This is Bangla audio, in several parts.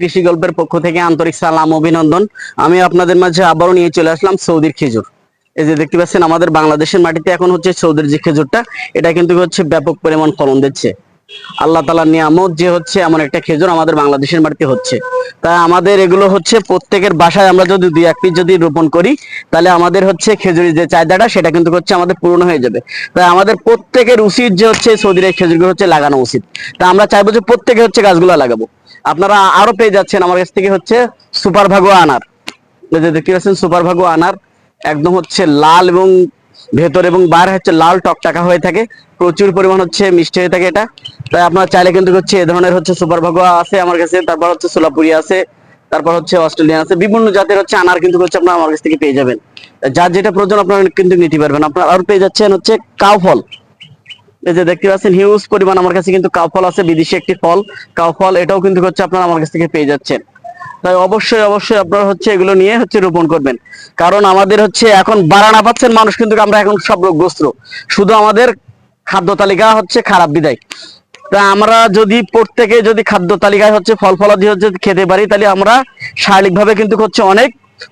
কৃষি গল্পের পক্ষ থেকে আন্তরিক সালাম, অভিনন্দন। আমি আপনাদের মাঝে আবারও নিয়ে চলে আসলাম সৌদির খেজুর। এই যে দেখতে পাচ্ছেন, আমাদের বাংলাদেশের মাটিতে এখন হচ্ছে সৌদির যে খেজুরটা, এটা কিন্তু হচ্ছে ব্যাপক পরিমাণ ফলন দিচ্ছে। আল্লাহ তালার নিয়ামত যে হচ্ছে এমন একটা খেজুর আমাদের বাংলাদেশের মাটিতে হচ্ছে। তাই আমাদের এগুলো হচ্ছে প্রত্যেকের বাসায় আমরা যদি দুই, এক পিস যদি রোপণ করি, তাহলে আমাদের হচ্ছে খেজুরের যে চাহিদাটা, সেটা কিন্তু হচ্ছে আমাদের পূরণ হয়ে যাবে। তাই আমাদের প্রত্যেকের উচিত যে হচ্ছে সৌদির খেজুরগুলো হচ্ছে লাগানো উচিত। তা আমরা চাইব যে প্রত্যেকে হচ্ছে গাছগুলো লাগাবো। আপনারা আরও পেয়ে যাচ্ছেন আমার কাছ থেকে হচ্ছে সুপার ভাগো আনার। দেখতে পাচ্ছেন, সুপার ভাগো আনার একদম হচ্ছে লাল এবং ভেতর এবং বাইরে হচ্ছে লাল টকটাকা হয়ে থাকে। প্রচুর পরিমাণ হচ্ছে মিষ্টি হয়ে থাকে এটা। তাই আপনারা চাইলে কিন্তু হচ্ছে এ ধরনের হচ্ছে সুপার ভাগো আছে আমার কাছে। তারপর হচ্ছে সোলাপুরি আছে, তারপর হচ্ছে অস্ট্রেলিয়ান আছে। বিভিন্ন জাতের হচ্ছে আনার কিন্তু হচ্ছে আপনারা আমার কাছ থেকে পেয়ে যাবেন। যার যেটা প্রয়োজন আপনারা কিন্তু নিতে পারবেন। আপনারা আরও পেয়ে যাচ্ছেন হচ্ছে কাউ ফল। এই যে দেখতে পাচ্ছেন হিউজ পরিমাণ আমার কাছে কিন্তু কাউ ফল আছে, বিদেশি একটি ফল। কাউ ফল এটাও কিন্তু হচ্ছে আপনারা আমার কাছ থেকে পেয়ে যাচ্ছেন। তাই অবশ্যই অবশ্যই আপনারা হচ্ছে এগুলো নিয়ে হচ্ছে রোপণ করবেন। কারণ আমাদের হচ্ছে এখন বাড়ানা পাচ্ছেন মানুষ, কিন্তু আমরা এখন সব রোগগ্রস্ত শুধু আমাদের খাদ্য তালিকা হচ্ছে খারাপ বিদায়। তা আমরা যদি প্রত্যেকে যদি খাদ্য তালিকায় হচ্ছে ফল ফলাদি হচ্ছে খেতে পারি, তাহলে আমরা শারীরিকভাবে কিন্তু হচ্ছে অনেক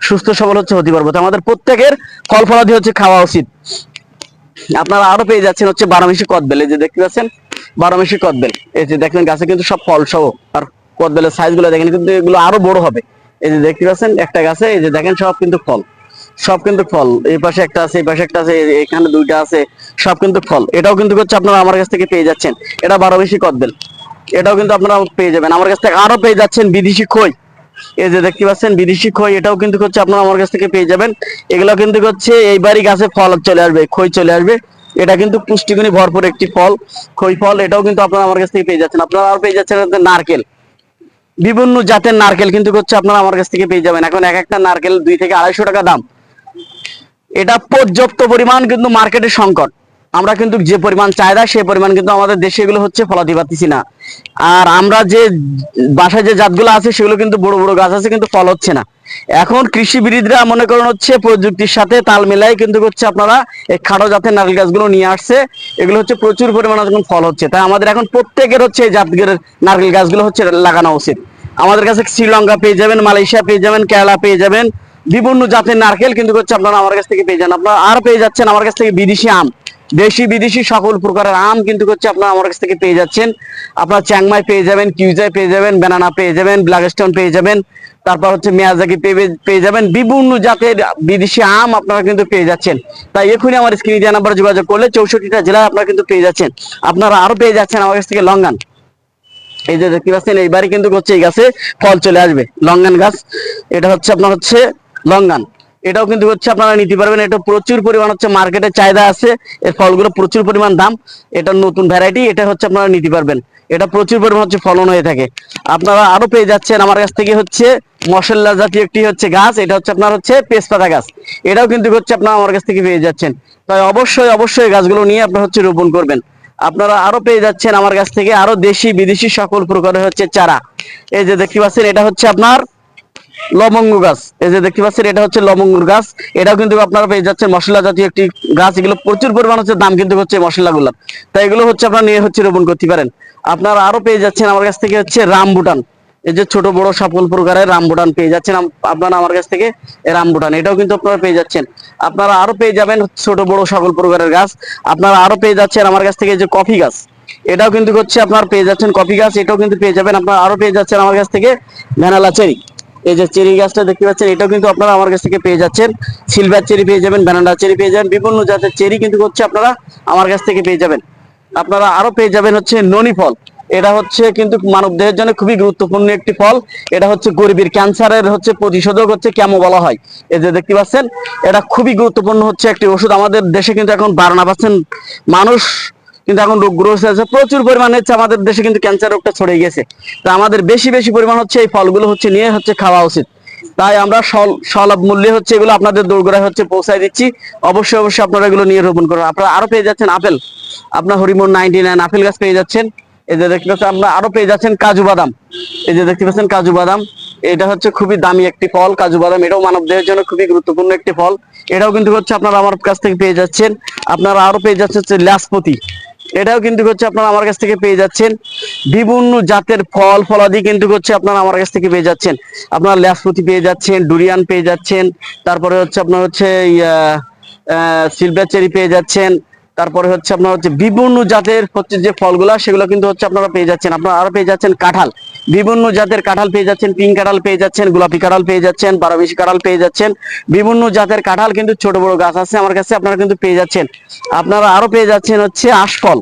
সুস্থ সবল হচ্ছে হতে পারব। তো আমাদের প্রত্যেকের ফল ফলাদি হচ্ছে খাওয়া উচিত। আপনারা আরও পেয়ে যাচ্ছেন হচ্ছে বারোমিশি কদবেল। এই যে দেখতে পাচ্ছেন বারোমিশি কদবেল। এই যে দেখেন গাছে কিন্তু সব ফল সহ আর কদবেলের সাইজগুলো দেখেন, কিন্তু এগুলো আরও বড় হবে। এই যে দেখতে পাচ্ছেন, একটা গাছে, এই যে দেখেন, সব কিন্তু ফল। সব কিন্তু ফল। এই পাশে একটা আছে, এই পাশে একটা আছে এখানে দুইটা আছে, সব কিন্তু ফল। এটাও কিন্তু হচ্ছে আপনারা আমার কাছ থেকে পেয়ে যাচ্ছেন। এটা বারো বেশি কদবেল এটাও কিন্তু আপনারা পেয়ে যাবেন। আমার কাছ থেকে আরও পেয়ে যাচ্ছেন বিদেশি খই। এই যে দেখতে পাচ্ছেন, বিদেশি খই, এটাও কিন্তু হচ্ছে আপনারা আমার কাছ থেকে পেয়ে যাবেন। এগুলো কিন্তু হচ্ছে এইবারই গাছে ফল চলে আসবে, খই চলে আসবে। এটা কিন্তু পুষ্টিগুণী ভরপুর একটি ফল। খই ফল, এটাও কিন্তু আপনারা আমার কাছ থেকে পেয়ে যাচ্ছেন। আপনারা আরও পেয়ে যাচ্ছেন নারকেল। বিভিন্ন জাতের নারকেল কিন্তু হচ্ছে আপনারা আমার কাছ থেকে পেয়ে যাবেন। এখন এক একটা নারকেল দুই থেকে আড়াইশো টাকা দাম। এটা পর্যাপ্ত পরিমাণ কিন্তু মার্কেটের সংকট। আমরা কিন্তু যে পরিমাণ চাহিদা সেই পরিমাণ কিন্তু আমাদের দেশে এগুলো হচ্ছে ফলাতে পারতেছি না। আর আমরা যে বাসায় যে জাতগুলো আছে, সেগুলো কিন্তু বড় বড় গাছ আছে, কিন্তু ফল হচ্ছে না। এখন কৃষিবিদরা মনে করেন হচ্ছে প্রযুক্তির সাথে তাল মেলাই কিন্তু হচ্ছে আপনারা এই খাটো জাতের নারকেল গাছগুলো নিয়ে আসছে। এগুলো হচ্ছে প্রচুর পরিমাণে এখন ফল হচ্ছে। তাই আমাদের এখন প্রত্যেকের হচ্ছে এই জাতের নারকেল গাছগুলো হচ্ছে লাগানো উচিত। আমাদের কাছে শ্রীলঙ্কা পেয়ে যাবেন, মালয়েশিয়া পেয়ে যাবেন, কেরালা পেয়ে যাবেন। বিভিন্ন জাতের নারকেল কিন্তু হচ্ছে আপনারা আমার কাছ থেকে পেয়ে যান। আপনারা আর পেয়ে যাচ্ছেন আমার কাছ থেকে বিদেশি আম। দেশি বিদেশি সকল প্রকারের আম কিন্তু হচ্ছে আপনারা আমার কাছ থেকে পেয়ে যাচ্ছেন। আপনারা চ্যাংমাই পেয়ে যাবেন, কিউজাই পেয়ে যাবেন, ব্যানানা পেয়ে যাবেন ব্ল্যাকস্টোন পেয়ে যাবেন, তারপর হচ্ছে মেয়াজাকি পেয়ে পেয়ে যাবেন, বিভিন্ন জাতের বিদেশি আম আপনারা কিন্তু পেয়ে যাচ্ছেন। তাই এখনই আমার স্ক্রিনে দেওয়া নাম্বারে যোগাযোগ করলে চৌষট্টিটা জেলায় আপনারা কিন্তু পেয়ে যাচ্ছেন। আপনারা আরও পেয়ে যাচ্ছেন আমার কাছ থেকে লঙ্গান। এই যে দেখতে পাচ্ছেন এইবারই কিন্তু হচ্ছে এই গাছে ফল চলে আসবে। লঙ্গান গাছ, এটা হচ্ছে আপনার হচ্ছে লঙ্গান। এটাও কিন্তু হচ্ছে আপনারা নিতে পারবেন। এটা প্রচুর পরিমাণ হচ্ছে মার্কেটে চাহিদা আছে। এর ফলগুলো প্রচুর পরিমাণ দাম। এটা নতুন ভ্যারাইটি এটা হচ্ছে আপনারা নিতে পারবেন। এটা প্রচুর পরিমাণ হচ্ছে ফলন হয়ে থাকে। আপনারা আরও পেয়ে যাচ্ছেন আমার কাছ থেকে হচ্ছে মশলা জাতীয় একটি হচ্ছে গাছ। এটা হচ্ছে আপনার হচ্ছে পেস্পাতা গাছ। এটাও কিন্তু হচ্ছে আপনারা আমার কাছ থেকে পেয়ে যাচ্ছেন। তাই অবশ্যই অবশ্যই গাছগুলো নিয়ে আপনারা হচ্ছে রোপণ করবেন। আপনারা আরও পেয়ে যাচ্ছেন আমার কাছ থেকে আরও দেশি, বিদেশি সকল প্রকারের হচ্ছে চারা। এই যে দেখতে পাচ্ছেন, এটা হচ্ছে আপনার লবঙ্গ গাছ। এই যে দেখতে পাচ্ছেন, এটা হচ্ছে লবঙ্গুর গাছ। এটাও কিন্তু আপনারা পেয়ে যাচ্ছেন মশলা জাতীয় একটি গাছ। এগুলো প্রচুর পরিমাণ হচ্ছে, দাম কিন্তু হচ্ছে মশলাগুলো তাই এগুলো হচ্ছে আপনারা নিয়ে হচ্ছে রোপণ করতে পারেন। আপনারা আরও পেয়ে যাচ্ছেন আমার কাছ থেকে হচ্ছে রামবুটান। এই যে ছোট বড় সকল প্রকারের রামবুটান পেয়ে যাচ্ছেন আপনারা আমার কাছ থেকে রামবুটান। এটাও কিন্তু আপনারা পেয়ে যাচ্ছেন। আপনারা আরও পেয়ে যাবেন ছোট বড় সকল প্রকারের গাছ। আপনারা আরও পেয়ে যাচ্ছেন আমার কাছ থেকে যে কফি গাছ। এটাও কিন্তু হচ্ছে আপনার পেয়ে যাচ্ছেন কফি গাছ। এটাও কিন্তু পেয়ে যাবেন। আপনারা আরও পেয়ে যাচ্ছেন আমার কাছ থেকে ভ্যানালা চেরি। এই যে চেরি গাছটা দেখতে পাচ্ছেন, এটাও কিন্তু আপনারা আমার কাছ থেকে পেয়ে যাচ্ছেন। সিলভার চেরি পেয়ে যাবেন ভ্যানালা চেরি পেয়ে যাবেন, বিভিন্ন জাতের চেরি কিন্তু হচ্ছে আপনারা আমার কাছ থেকে পেয়ে যাবেন। আপনারা আরও পেয়ে যাবেন হচ্ছে ননি ফল। এটা হচ্ছে কিন্তু মানব দেহের জন্য খুবই গুরুত্বপূর্ণ একটি ফল। এটা হচ্ছে গরিবের ক্যান্সারের হচ্ছে প্রতিষেধক হচ্ছে কেমন বলা হয়। এই যে দেখতে পাচ্ছেন, এটা খুবই গুরুত্বপূর্ণ হচ্ছে একটি ওষুধ। আমাদের দেশে কিন্তু এখন বারোনা পাচ্ছেন মানুষ কিন্তু এখন রোগগ্রস্ত আছে, প্রচুর পরিমাণে হচ্ছে আমাদের দেশে কিন্তু ক্যান্সার রোগটা ছড়িয়ে গেছে। তা আমাদের বেশি বেশি পরিমাণ হচ্ছে এই ফলগুলো হচ্ছে নিয়ে হচ্ছে খাওয়া উচিত। তাই আমরা সল- সুলভ মূল্যে হচ্ছে এগুলো আপনাদের দৌড়গোড়ায় হচ্ছে পৌঁছায় দিচ্ছি। অবশ্যই অবশ্যই আপনারা এগুলো নিয়ে রোপণ করুন আপনারা আরও পেয়ে যাচ্ছেন আপেল। আপনার হরিমোন নাইনটি নাইন আপেল গাছ পেয়ে যাচ্ছেন। এই যে দেখতে পাচ্ছেন, আপনারা আরও পেয়ে যাচ্ছেন কাজু বাদাম। এই যে দেখতে পাচ্ছেন কাজু বাদাম। এটা হচ্ছে খুবই দামি একটি ফল, কাজু বাদাম। এটাও মানব দেহের জন্য খুবই গুরুত্বপূর্ণ একটি ফল। এটাও কিন্তু হচ্ছে আপনারা আমার কাছ থেকে পেয়ে যাচ্ছেন। আপনারা আরও পেয়ে যাচ্ছেন হচ্ছে লাসপতি এটাও কিন্তু হচ্ছে আপনারা আমার কাছ থেকে পেয়ে যাচ্ছেন। বিভিন্ন জাতের ফল, ফলাদি কিন্তু হচ্ছে আপনারা আমার কাছ থেকে পেয়ে যাচ্ছেন। আপনারা ল্যাসপতি পেয়ে যাচ্ছেন, ডুরিয়ান পেয়ে যাচ্ছেন, তারপরে হচ্ছে আপনার হচ্ছে সিলভার চেরি পেয়ে যাচ্ছেন, তারপরে হচ্ছে আপনার হচ্ছে বিভিন্ন জাতের হচ্ছে যে ফলগুলা, সেগুলো কিন্তু হচ্ছে আপনারা পেয়ে যাচ্ছেন। আপনারা আরও পেয়ে যাচ্ছেন কাঁঠাল। বিভিন্ন জাতের কাঁঠাল পেয়ে যাচ্ছেন পিঙ্ক কাঁঠাল পেয়ে যাচ্ছেন, গোলাপি কাঁঠাল পেয়ে যাচ্ছেন, বারোমিশি কাঁঠাল পেয়ে যাচ্ছেন। বিভিন্ন জাতের কাঁঠাল কিন্তু ছোট বড় গাছ আছে আমার কাছে, আপনারা কিন্তু পেয়ে যাচ্ছেন। আপনারা আরও পেয়ে যাচ্ছেন হচ্ছে আশফল।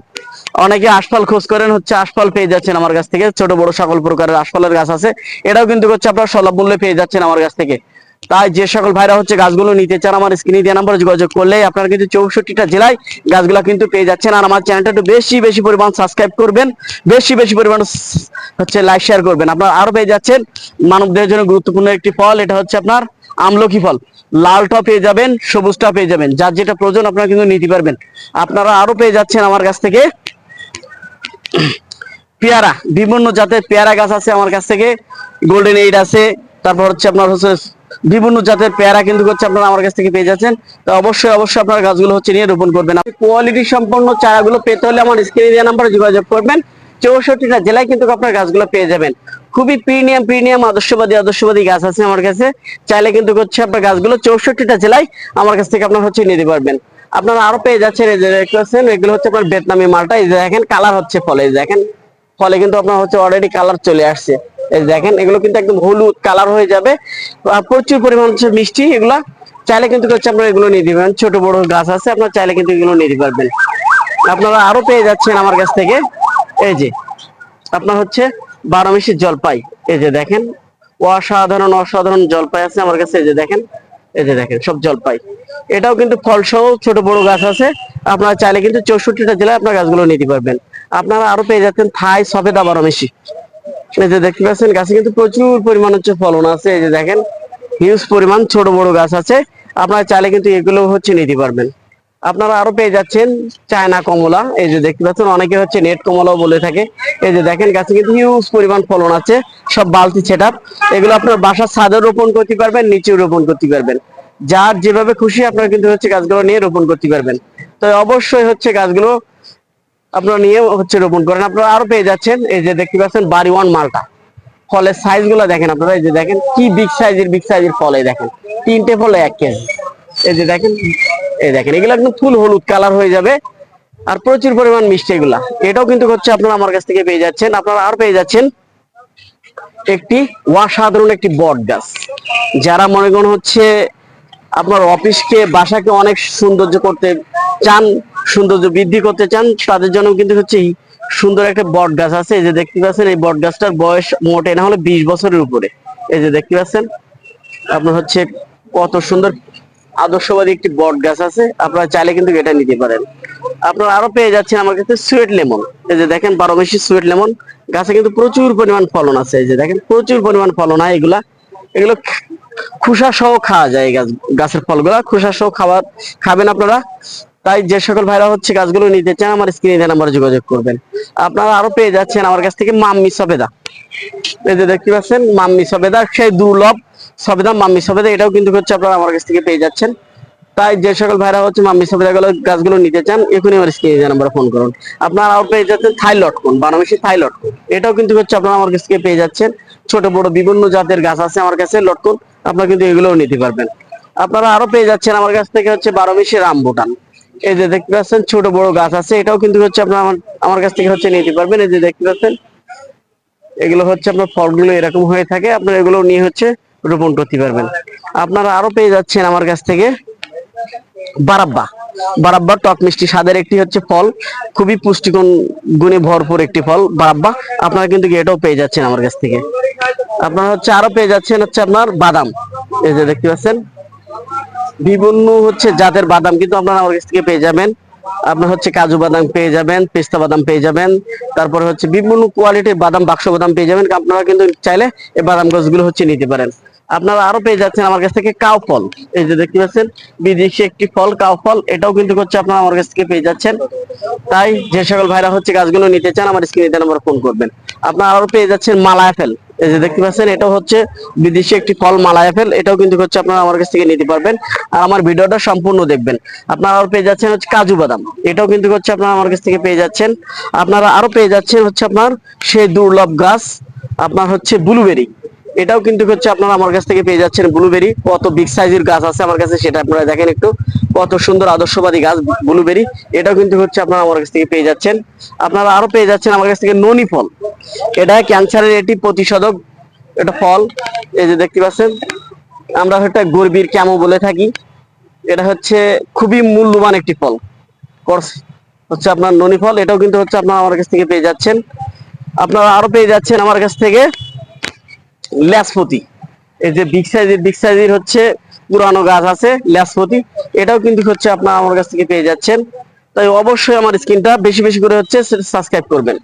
অনেকে আশফল খোঁজ করেন, হচ্ছে আশফল পেয়ে যাচ্ছেন আমার কাছ থেকে। ছোট বড় সকল প্রকারের আশফলের গাছ আছে। এটাও কিন্তু হচ্ছে আপনার সলভ মূল্যে পেয়ে যাচ্ছেন আমার কাছ থেকে। তাই যে সকল ভাইরা হচ্ছে গাছগুলো নিতে চান আমার স্ক্রিনে দেওয়া নাম্বার যোগাযোগ করলে আপনারা কিন্তু চৌষট্টিটা জেলায় গাছগুলো কিন্তু পেয়ে যাচ্ছেন। আর আমার চ্যানেলটা একটু বেশি বেশি পরিমাণ সাবস্ক্রাইব করবেন, বেশি বেশি পরিমাণ হচ্ছে লাইক শেয়ার করবেন। আপনারা আরও পেয়ে যাচ্ছেন মানবদের জন্য গুরুত্বপূর্ণ একটি ফল, এটা হচ্ছে আপনার আমলকি ফল। লালটা পেয়ে যাবেন, সবুজটা পেয়ে যাবেন, যার যেটা প্রয়োজন আপনারা কিন্তু নিতে পারবেন। আপনারা আরও পেয়ে যাচ্ছেন আমার কাছ থেকে পেয়ারা, বিভিন্ন জাতের পেয়ারা গাছ আছে আমার কাছ থেকে। গোল্ডেন এইড আছে, তারপর হচ্ছে আপনার হচ্ছে বিভিন্ন জাতের পেয়ারা কিন্তু হচ্ছে আপনারা আমার কাছ থেকে পেয়ে যাচ্ছেন। তো অবশ্যই অবশ্যই আপনারা গাছগুলো হচ্ছে নিয়ে রোপণ করবেন। কোয়ালিটি সম্পন্ন চারাগুলো পেতে হলে আমার স্ক্রিনে দেওয়া নাম্বারে যোগাযোগ করবেন। চৌষট্টিটা জেলায় কিন্তু আপনার গাছগুলো পেয়ে যাবেন। খুবই প্রিমিয়াম প্রিমিয়াম আদর্শবাদী আদর্শবাদী গাছ আছে আমার কাছে। চাইলে কিন্তু হচ্ছে আপনার গাছগুলো চৌষট্টিটা জেলায় আমার কাছ থেকে আপনার হচ্ছে নিতে পারবেন। আপনারা আরও পেয়ে যাচ্ছেন এই যে দেখতে পাচ্ছেন এগুলো হচ্ছে আপনার ভিয়েতনামি মালটা। এই যে দেখেন কালার হচ্ছে ফলে। এই দেখেন, ফলে কিন্তু আপনার হচ্ছে অলরেডি কালার চলে আসছে। দেখেন, এগুলো কিন্তু একদম হলুদ কালার হয়ে যাবে। প্রচুর পরিমাণ হচ্ছে মিষ্টি, এগুলা চাইলে কিন্তু হচ্ছে আপনারা এগুলো নিয়ে দিবেন। ছোট বড় গাছ আছে, আপনারা চাইলে কিন্তু এগুলো নিতে পারবেন। আপনারা আরও পেয়ে যাচ্ছেন আমার কাছ থেকে। এই যে, আপনার হচ্ছে বারো মিশি জলপাই। এই যে দেখেন, অসাধারণ অসাধারণ জলপাই আছে আমার কাছে। এই যে দেখেন, এই যে দেখেন, সব জলপাই। এটাও কিন্তু ফল সহ ছোট বড় গাছ আছে। আপনারা চাইলে কিন্তু চৌষট্টিটা জেলায় আপনার গাছগুলো নিতে পারবেন। আপনারা আরও পেয়ে যাচ্ছেন থাই সফেদা বারো মিশি এই যে দেখতে পাচ্ছেন, গাছে কিন্তু প্রচুর পরিমাণ হচ্ছে ফলন আছে। এই যে দেখেন হিউজ পরিমাণ ছোট বড় গাছ আছে। আপনারা চাইলে কিন্তু এগুলো হচ্ছে নিতে পারবেন। আপনারা আরও পেয়ে যাচ্ছেন চায়না কমলা। এই যে দেখতে পাচ্ছেন, অনেকে হচ্ছে নেট কমলাও বলে থাকে। এই যে দেখেন, গাছে কিন্তু হিউজ পরিমাণ ফলন আছে। সব বালতি সেট এগুলো আপনার বাসার ছাদে রোপণ করতে পারবেন, নিচেও রোপণ করতে পারবেন। যার যেভাবে খুশি আপনারা কিন্তু হচ্ছে গাছগুলো নিয়ে রোপণ করতে পারবেন। তো অবশ্যই হচ্ছে গাছগুলো আপনারা নিয়ে হচ্ছে রোপণ করেন। আপনারা আরও পেয়ে যাচ্ছেন, এই যে দেখতে পাচ্ছেন বাড়ি ওয়ান মালটা। ফলের সাইজগুলো দেখেন আপনারা, এই যে দেখেন কি বিগ সাইজের বিগ সাইজের ফল এই দেখেন। তিনটে ফলে এক কেজি। এই যে দেখেন, এই দেখেন, এগুলো একদম ফুল হলুদ কালার হয়ে যাবে। আর প্রচুর পরিমাণ মিষ্টি এগুলা। এটাও কিন্তু হচ্ছে আপনারা আমার কাছ থেকে পেয়ে যাচ্ছেন। আপনারা আর পেয়ে যাচ্ছেন একটি অসাধারণ একটি বট গাছ। যারা মনে করেন হচ্ছে আপনার অফিসকে বাসাকে অনেক সৌন্দর্য করতে চান সৌন্দর্য বৃদ্ধি করতে চান, তাদের জন্য কিন্তু হচ্ছে সুন্দর একটা বট গাছ আছে। এই যে দেখতে পাচ্ছেন, এই বট গাছটার বয়স মোটে না হলে বিশ বছরের উপরে। এই যে দেখতে পাচ্ছেন, আপনার হচ্ছে কত সুন্দর আদর্শবাদী একটি বট গাছ আছে। আপনারা চাইলে কিন্তু এটা নিতে পারেন। আপনারা আরও পেয়ে যাচ্ছেন আমার কাছে সুয়েট লেমন। এই যে দেখেন, বারো মাসি সুয়েট লেমন। গাছে কিন্তু প্রচুর পরিমাণ ফলন আছে। এই যে দেখেন, প্রচুর পরিমাণ ফলন হয় এগুলা। এগুলো খোসা সহ খাওয়া যায় গাছ, গাছের ফলগুলা। খোসা সহ খাওয়া, খাবেন আপনারা। তাই যে সকল ভাইরা হচ্ছে গাছগুলো নিতে চান, আমার স্ক্রিনে নাম্বারে যোগাযোগ করবেন। আপনারা আরও পেয়ে যাচ্ছেন আমার কাছ থেকে মাম্মি সবেদা। এই যে দেখতে পাচ্ছেন, মাম্মি সবেদা সেই দুর্লভ সবেদা, মাম্মি সবেদা, এটাও কিন্তু হচ্ছে আপনারা আমার কাছ থেকে পেয়ে যাচ্ছেন। তাই যে সকল ভাইরা হচ্ছে মাম্মি সবেদা গুলো গাছগুলো নিতে চান, এখনই আমার স্ক্রিনে নাম্বার ফোন করুন। আপনারা আরও পেয়ে যাচ্ছেন থাই লটকন বানামিশি থাই লটকন এটাও কিন্তু হচ্ছে আপনারা আমার কাছ থেকে পেয়ে যাচ্ছেন। ছোট, বড়, বিভিন্ন জাতের গাছ আছে আমার কাছে লটকন আপনারা কিন্তু এগুলোও নিতে পারবেন। আপনারা আরও পেয়ে যাচ্ছেন আমার কাছ থেকে হচ্ছে বারো মিশি রামবুটান এই যে দেখতে পাচ্ছেন, ছোট বড় গাছ আছে। এটাও কিন্তু হচ্ছে আপনার আমার কাছ থেকে হচ্ছে নিতে পারবেন। এই যে দেখতে পাচ্ছেন, এগুলো হচ্ছে আপনার ফলগুলো এরকম হয়ে থাকে। আপনার এগুলো নিয়ে হচ্ছে রোপণ করতে পারবেন। আপনারা আরও পেয়ে যাচ্ছেন আমার কাছ থেকে বারাব্বা। বারাব্বা টক মিষ্টি স্বাদের একটি হচ্ছে ফল। খুবই পুষ্টিগুণ, গুণে ভরপুর একটি ফল, বারাব্বা। আপনারা কিন্তু এটাও পেয়ে যাচ্ছেন আমার কাছ থেকে। আপনারা হচ্ছে আরও পেয়ে যাচ্ছেন হচ্ছে আপনার বাদাম। এই যে দেখতে পাচ্ছেন বিভিন্ন হচ্ছে জাতের বাদাম কিন্তু আপনারা আমার কাছ থেকে পেয়ে যাবেন। আপনার হচ্ছে কাজু বাদাম পেয়ে যাবেন, পেস্তা বাদাম পেয়ে যাবেন। তারপরে হচ্ছে বিভিন্ন কোয়ালিটির বাদাম, বাক্স বাদাম পেয়ে যাবেন। আপনারা কিন্তু চাইলে এই বাদাম গাছগুলো হচ্ছে নিতে পারেন। আপনারা আরও পেয়ে যাচ্ছেন আমার কাছ থেকে কাউ ফল। এই যে দেখতে পাচ্ছেন, বিদেশি একটি ফল কাউ ফল, এটাও কিন্তু হচ্ছে আপনারা আমার কাছ থেকে পেয়ে যাচ্ছেন। তাই যে সকল ভাইরা হচ্ছে গাছগুলো নিতে চান, আমার স্ক্রিনে নাম্বার ফোন করবেন। আপনারা আরও পেয়ে যাচ্ছেন মালা অ্যাপেল এই যে দেখতে পাচ্ছেন, এটাও হচ্ছে বিদেশি একটি ফল, মালা অ্যাপেল এটাও কিন্তু হচ্ছে আপনারা আমার কাছ থেকে নিতে পারবেন। আর আমার ভিডিওটা সম্পূর্ণ দেখবেন। আপনারা আরও পেয়ে যাচ্ছেন হচ্ছে কাজু বাদাম। এটাও কিন্তু হচ্ছে আপনারা আমার কাছ থেকে পেয়ে যাচ্ছেন। আপনারা আরও পেয়ে যাচ্ছেন হচ্ছে আপনার সেই দুর্লভ গাছ, আপনার হচ্ছে ব্লুবেরি। এটাও কিন্তু হচ্ছে আপনারা আমার কাছ থেকে পেয়ে যাচ্ছেন ব্লুবেরি কত বিগ সাইজের গাছ আছে আমার কাছে সেটা আপনারা দেখেন একটু। কত সুন্দর আদর্শবাদী গাছ ব্লুবেরি এটাও কিন্তু হচ্ছে আপনারা আমার কাছ থেকে পেয়ে যাচ্ছেন। আপনারা আরও পেয়ে যাচ্ছেন আমার কাছ থেকে ননি ফল। এটা ক্যান্সারের এটি প্রতিষেধক এটা ফল। এই যে দেখতে পাচ্ছেন, আমরা এটা গর্বির ক্যামো বলে থাকি। এটা হচ্ছে খুবই মূল্যবান একটি ফল। হচ্ছে আপনার ননি ফল। এটাও কিন্তু হচ্ছে আপনারা আমার কাছ থেকে পেয়ে যাচ্ছেন। আপনারা আরও পেয়ে যাচ্ছেন আমার কাছ থেকে ল্যাসপতি। এই যে বিগ সাইজের বিগ সাইজের হচ্ছে পুরানো গাছ আছে, ল্যাসপতি। এটাও কিন্তু হচ্ছে আপনার আমার কাছ থেকে পেয়ে যাচ্ছেন। তাই অবশ্যই আমার স্ক্রিনটা বেশি বেশি করে হচ্ছে সাবস্ক্রাইব করবেন।